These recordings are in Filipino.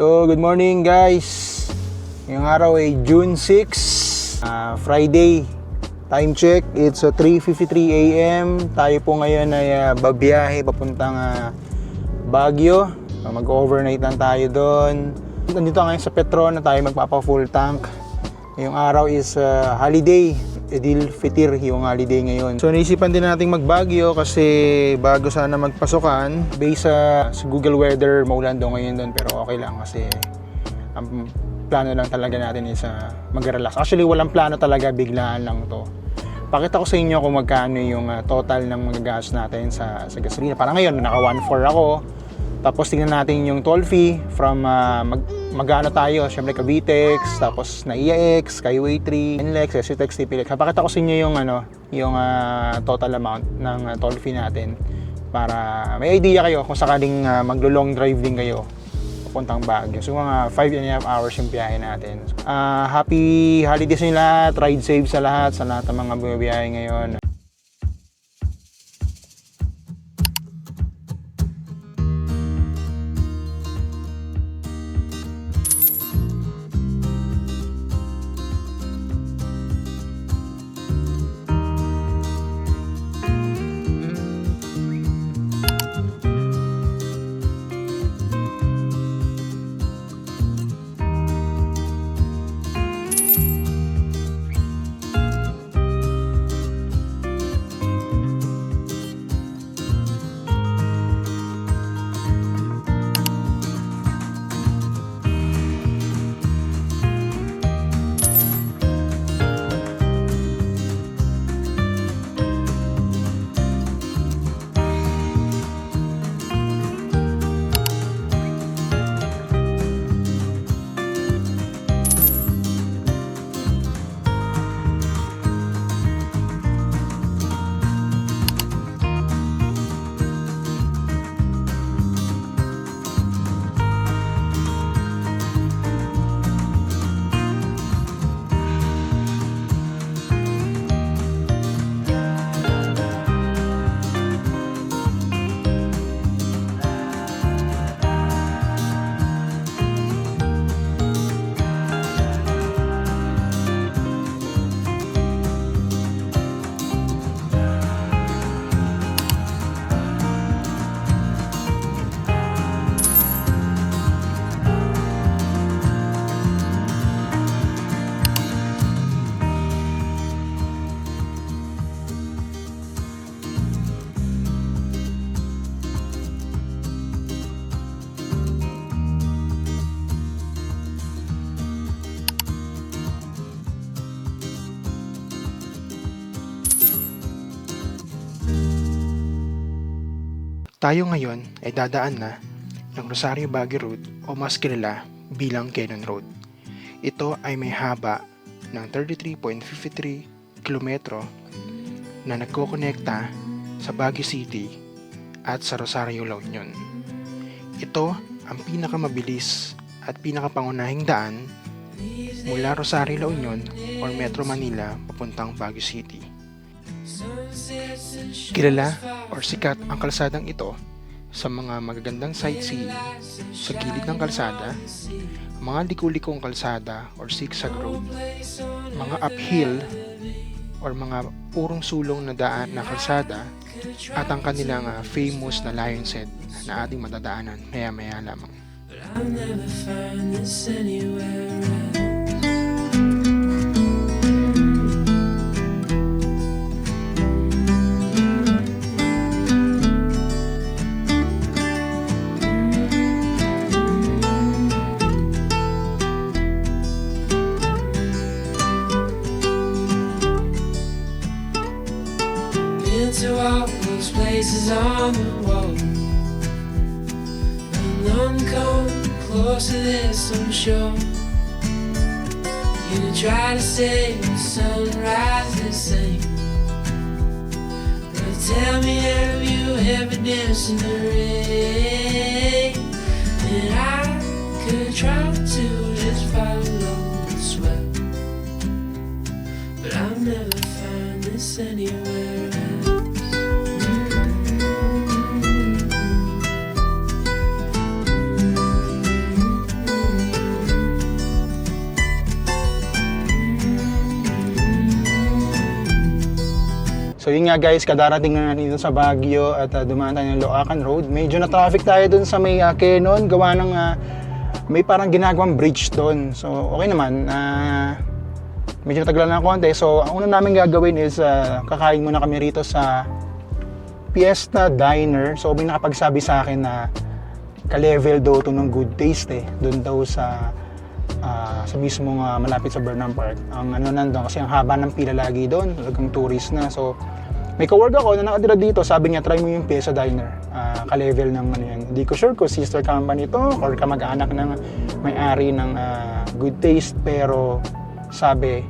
So, good morning guys. Ngayong araw ay June 6, ah, Friday. Time check, it's uh, 3.53 a.m. Tayo po ngayon ay ah, babiyahe papuntang ah, Baguio. Ah, Mag-overnight lang tayo doon. Nandito ngayon sa Petron na tayo magpapa-full tank. Ngayong araw is ah, holiday. Edil Fitir yung holiday ngayon. So naisipan din nating mag-Baguio kasi bago sana magpasukan, based sa, sa Google Weather, maulan daw ngayon doon pero okay lang kasi ang plano lang talaga natin is uh, mag-relax. Actually, walang plano talaga, biglaan lang to. Pakita ko sa inyo kung magkano yung ah, total ng magagas natin sa, sa gasolina. Parang ngayon, naka 1.4 ako. Tapos tingnan natin yung toll fee from ah, mag, magano tayo. Siyempre Cavitex, tapos na IAX, Skyway 3, NLEX, SCTEX, TPLEX. Pakita ko sa inyo yung, ano, yung ah, total amount ng ah, toll fee natin para may idea kayo kung sakaling uh, maglo-long drive din kayo papuntang Baguio. So mga 5 and a half hours yung biyahe natin. Ah, happy holidays sa lahat, ride safe sa lahat, sa lahat ng mga bumibiyahe ngayon. Tayo ngayon ay dadaan na ng Rosario Baguio Road o mas kilala bilang Cannon Road. Ito ay may haba ng 33.53 kilometro na nagkokonekta sa Baguio City at sa Rosario La Union. Ito ang pinakamabilis at pinakapangunahing daan mula Rosario La Union or Metro Manila papuntang Baguio City. Kilala or sikat ang kalsadang ito sa mga magagandang sightseeing sa gilid ng kalsada, mga liku-likong kalsada or zigzag road, mga uphill or mga purong sulong na daan na kalsada at ang kanilang ah, famous na Lion's Head na ating matadaanan maya-maya lamang. I'll never find this anywhere ever in the rain? And I could try to just follow the swell. But I'll never find this anywhere So yun nga guys, kadarating na natin dito sa Baguio at uh, dumaan tayo ng Loacan Road. Medyo na-traffic tayo dun sa may uh, Kenon, gawa ng ah, may parang ginagawang bridge doon. So okay naman, ah, medyo natagalan na ng konti. So ang una namin gagawin is ah, kakain muna kami rito sa Fiesta Diner. So may nakapagsabi sa akin na ka-level daw to ng good taste eh. Doon daw sa ah, sa mismong ah, malapit sa Burnham Park. Ang ano nandun, kasi ang haba ng pila lagi doon, talagang tourist na. So, may kawork ako na nakatira dito, sabi niya, try mo yung Fiesta Diner. Ah, ka-level ng ano yan. Hindi ko sure kung sister company to or kamag-anak ng may-ari ng ah, good taste, pero sabi,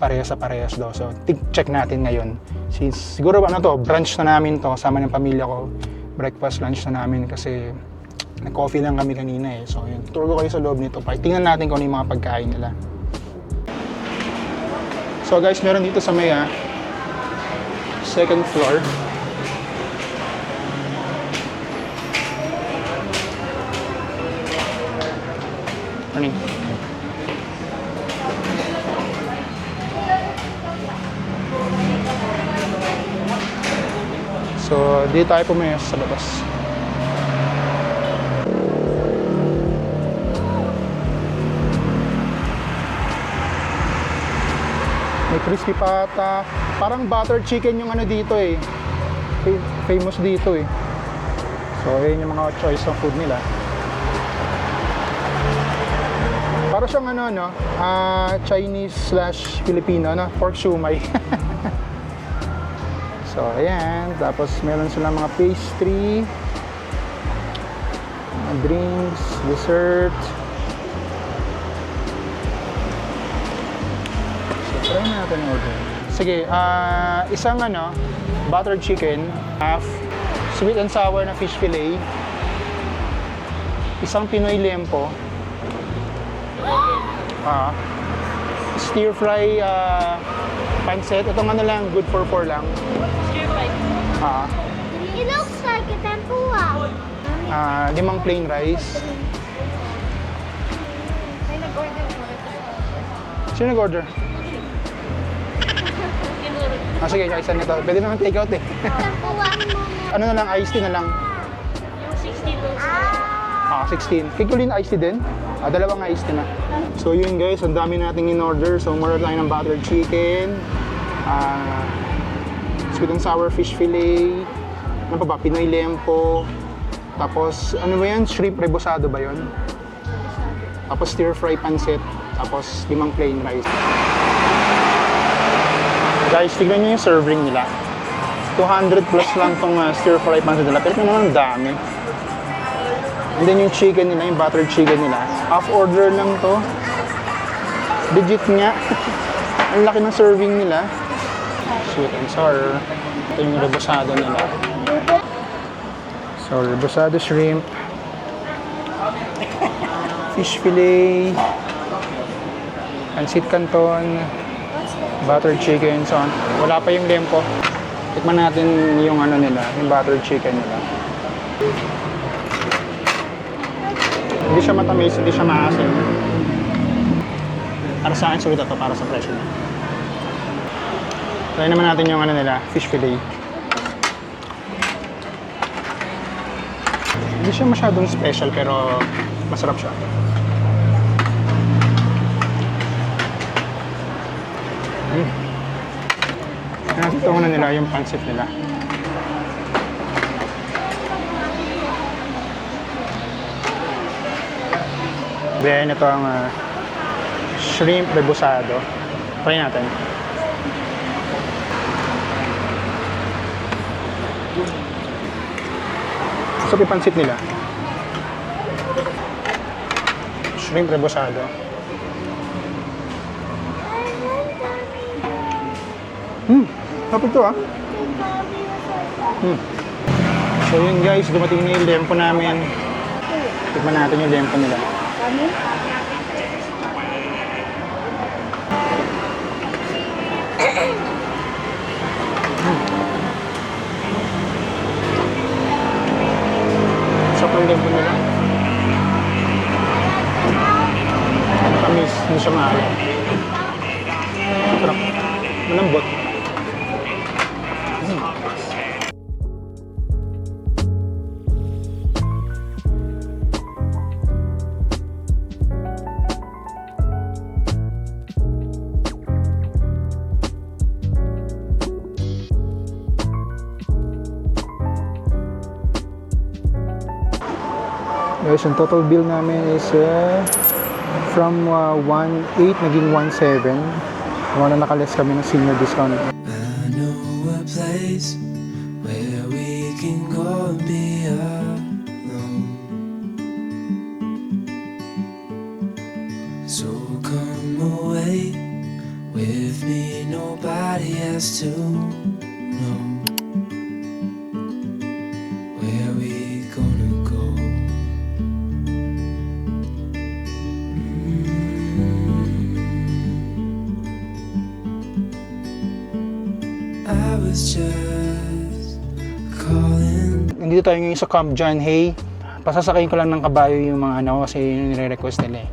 parehas sa parehas daw. So, check natin ngayon. Since, siguro ano to, brunch na namin to, sama ng pamilya ko. Breakfast, lunch na namin kasi nag-coffee lang kami kanina eh. So, yun. Tour ko kayo sa loob nito. Tingnan natin kung ano yung mga pagkain nila. So guys, meron dito sa may ah, second floor. Morning. So, dito tayo pumayos sa labas. May crispy pata. Parang butter chicken yung ano dito eh. Fa- Famous dito eh. So, yun yung mga choice ng food nila. Para siyang ano, no? ah, Chinese slash Filipino, no? Pork shumai. so, ayan. Tapos, meron silang mga pastry, mga drinks, dessert. So, try natin order. Sige, ah, isang ano, buttered chicken, half, sweet and sour na fish fillet, isang Pinoy lempo, ah, stir fry ah, pancit, itong ano lang, good for four lang. Ah, It looks like a tempura. ah, limang plain rice. Sino nag-order? Ah, sige, isa nito. Pwede naman take out eh. Ano na lang, iced tea na lang. Ah, 16. Kikulin iced tea din? Ah, dalawang iced tea na. So yun guys, ang dami nating in-order. So umorder tayo ng buttered chicken, ah, sweet and sour fish fillet, ano pa ba, Pinoy lempo, tapos ano ba yan, shrimp rebosado ba yun? Tapos stir fry pancit, tapos limang plain rice. Guys, tignan nyo yung serving nila. 200 plus lang tong ah, stir fry pancit nila, pero mo ang dami. And then yung chicken nila, yung buttered chicken nila, half order lang to. Legit nga. ang laki ng serving nila. Sweet and sour. Ito yung rebosado nila. So, rebosado shrimp. Fish fillet. Pancit canton. Buttered chicken. So, wala pa yung lempo. Tikman natin yung ano nila, yung buttered chicken nila. Hindi siya matamis, hindi siya maasim. Para sa akin, sulit ito para sa presyo niya. Try naman natin yung ano nila, fish fillet. Hindi siya masyadong special pero masarap siya. Ko na nila yung pancit nila. Then ito ang ah, shrimp rebusado. Try natin. Sa pansit nila. Shrimp rebusado. Hmm, tapos to ah. Hmm. So yun guys, dumating na yung lempo namin. Tikman natin yung lempo nila. Sa pang lempo nila. Tamis, hindi siya maalat. Sarap. Malambot. Total bill namin is uh, from uh, 1.8 naging 1.7. Mga na nakaless kami ng senior discount. I know a place where we can go and be alone. So come away with me, nobody has to Ngayon sa Camp John Hay. Pasasakayin ko lang ng kabayo yung mga ano kasi yun yung nire-request nila eh.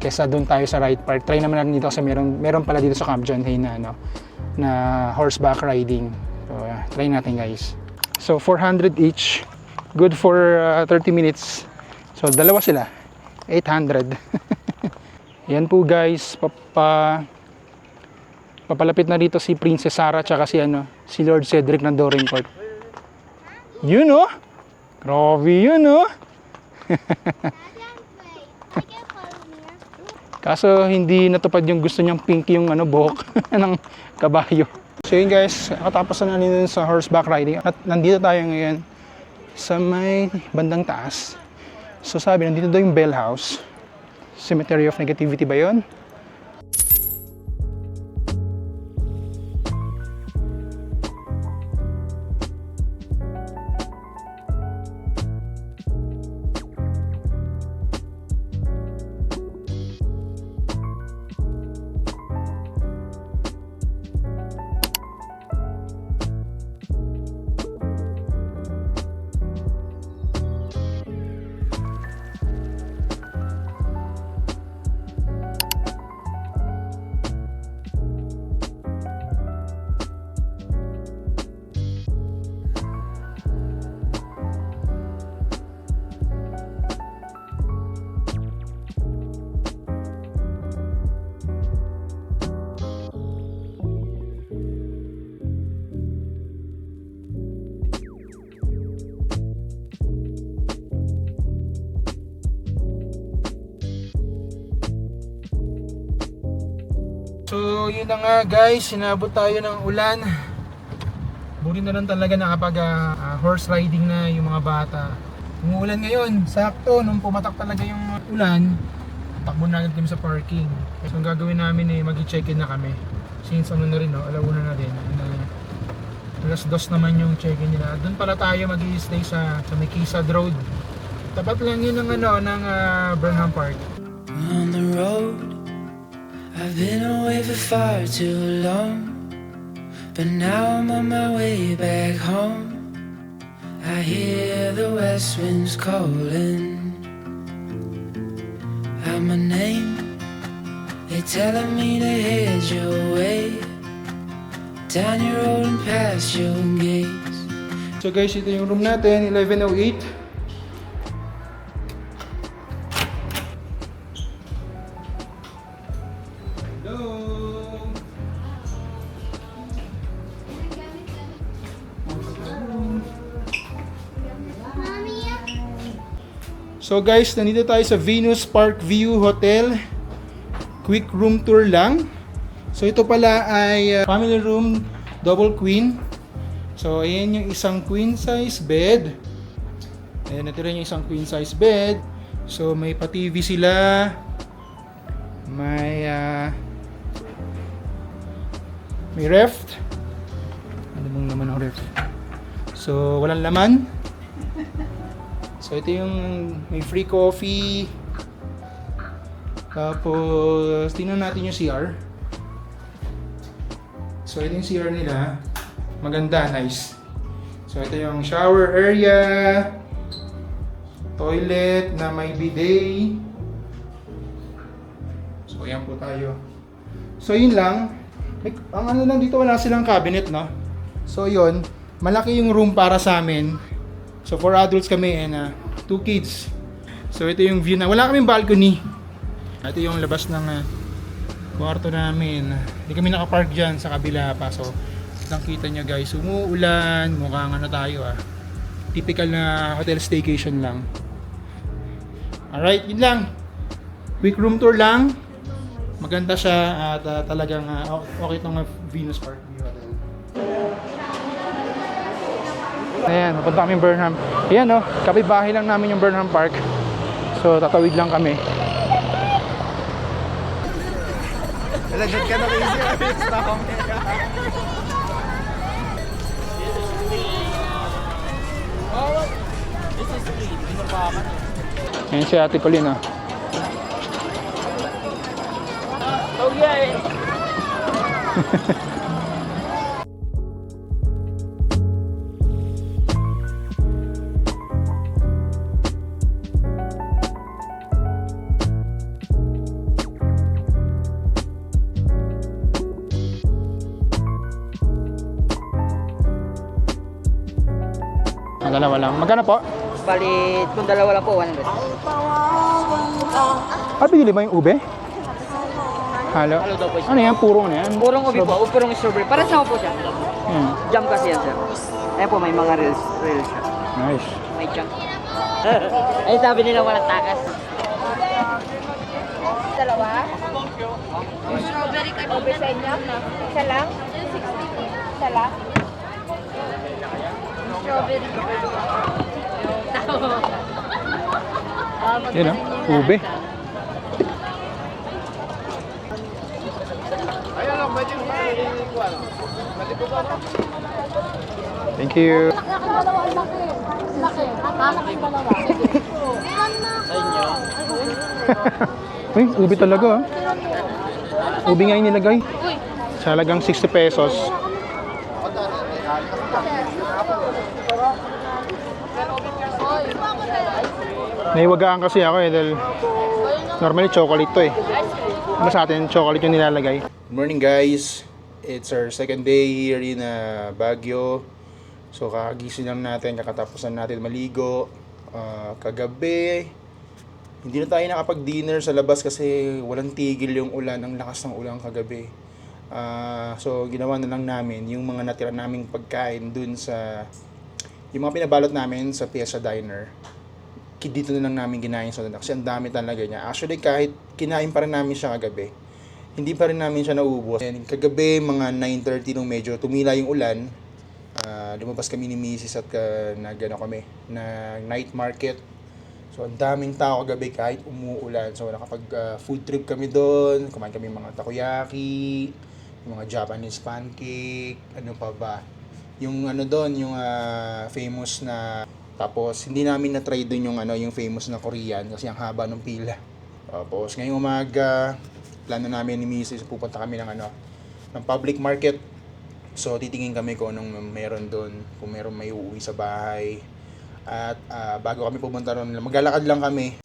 Kesa doon tayo sa right park. Try naman natin dito kasi meron, meron pala dito sa Camp John Hay na ano na horseback riding. So, yeah, try natin guys. So 400 each. Good for uh, 30 minutes. So dalawa sila. 800. Yan po guys. Papa, papalapit na dito si Princess Sarah tsaka si ano si Lord Cedric ng Dorincourt. Yun oh. Grabe yun oh. Kaso hindi natupad yung gusto niyang pink yung ano buhok ng kabayo. So yun guys, katapos na natin sa horseback riding at nandito tayo ngayon sa may bandang taas. So sabi, nandito daw yung Bell House. Cemetery of Negativity ba yun? So yun na nga guys, sinabot tayo ng ulan. Buri na lang talaga nakapag ah, ah, horse riding na yung mga bata. Umuulan ngayon, sakto nung pumatak talaga yung ulan, takbo na agad kami sa parking. So ang gagawin namin eh, mag-check-in na kami. Since ano na rin, no, alauna na din. Na, alas dos naman yung check-in nila. Doon pala tayo mag stay sa, sa may Kisad Road. Tapat lang yun ng, ano, ng ah, Burnham Park. on the road. I've been away for far too long, but now I'm on my way back home. I hear the west winds calling out my name. They're telling me to head your way down your road and past your gates. So guys, ito yung room natin, 1108. Hello. So guys, nandito tayo sa Venus Park View Hotel. Quick room tour lang. So ito pala ay uh, family room, double queen. So ayan yung isang queen size bed. Ayan, rin yung isang queen size bed. So may pa-TV sila. May may ref. Ano bang laman ng ref? So walang laman. So ito yung may free coffee. Tapos tingnan natin yung CR. So ito yung CR nila. Maganda, nice. So ito yung shower area. Toilet na may bidet. So ayan po tayo. So yun lang. May- Ang ano lang dito wala silang cabinet, no? So yun, malaki yung room para sa amin. So four adults kami and uh, two kids. So ito yung view na wala kaming balcony. Ito yung labas ng uh, kwarto namin. Hindi kami nakapark dyan sa kabila pa. So lang kita nyo guys, umuulan, mukhang ano tayo ah. Typical na hotel staycation lang. Alright, yun lang. Quick room tour lang. Maganda siya at ah, talagang ah, okay itong ah, Venus Park View Hotel. Ayan, napunta kami Burnham. Ayan o, oh, kapibahay lang namin yung Burnham Park. So, tatawid lang kami. Nalagyan ka na kayo Ayan si Ate Colleen ah. Ang dalawa lang. Magkano po? Bali, kung dalawa lang po, 100. Ah, bigili ba yung ube? Halo? Halo daw po siya. Ano yan? Purong ano yan? Purong ubi po, o purong strawberry. Para sa po siya. Yan. Jam kasi yan, sir. Ayan po, may mga reels. Reels siya. Nice. May jam. Ay, sabi nila walang takas. Dalawa? Strawberry kanina sa inyo? Isa lang? Isa lang? Strawberry. Yan oh. Ube. Thank you. Dalawa, ang laki. Laki. Anak ang dalawa. Sige. Ilan na ako? Uy, ube talaga ah. Ube nga yung nilagay. Sa halagang 60 pesos. Naiwagaan kasi ako eh dahil normally chocolate to eh. Ano sa atin, chocolate yung nilalagay. Good morning guys. It's our second day here in uh, Baguio. So kakagising lang natin, kakatapusan natin maligo. Ah, kagabi, hindi na tayo nakapag-dinner sa labas kasi walang tigil yung ulan, ang lakas ng ulan kagabi. Ah, so ginawa na lang namin yung mga natira naming pagkain dun sa yung mga pinabalot namin sa Piazza Diner. Dito na lang namin ginain sa kasi ang dami talaga niya. Actually kahit kinain pa rin namin siya kagabi, hindi pa rin namin siya naubos. And kagabi mga 9:30 nung medyo tumila yung ulan, ah, lumabas kami ni Mrs. at uh, nagano kami na night market So, ang daming tao kagabi kahit umuulan. So, nakapag uh, food trip kami doon. Kumain kami mga takoyaki, mga Japanese pancake, ano pa ba. Yung ano doon, yung ah, famous na tapos hindi namin na-try doon yung ano, yung famous na Korean kasi ang haba ng pila. Tapos ngayong umaga, plano namin ni Mrs. pupunta kami ng ano, ng public market. So titingin kami kung anong meron doon, kung meron may uuwi sa bahay. At ah, bago kami pumunta ron, maglalakad lang kami.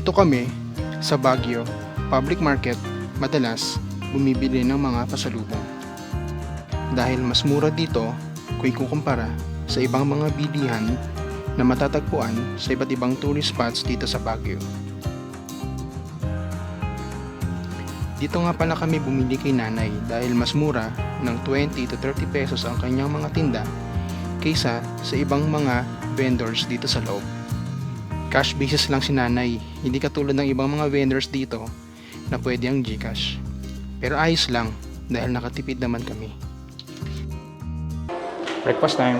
Dito kami, sa Baguio, public market, madalas bumibili ng mga pasalubong. Dahil mas mura dito kung ikukumpara sa ibang mga bilihan na matatagpuan sa iba't ibang tourist spots dito sa Baguio. Dito nga pala kami bumili kay nanay dahil mas mura ng 20 to 30 pesos ang kanyang mga tinda kaysa sa ibang mga vendors dito sa loob. Cash basis lang si nanay, hindi katulad ng ibang mga vendors dito na pwede ang Gcash. Pero ayos lang dahil nakatipid naman kami. Breakfast time.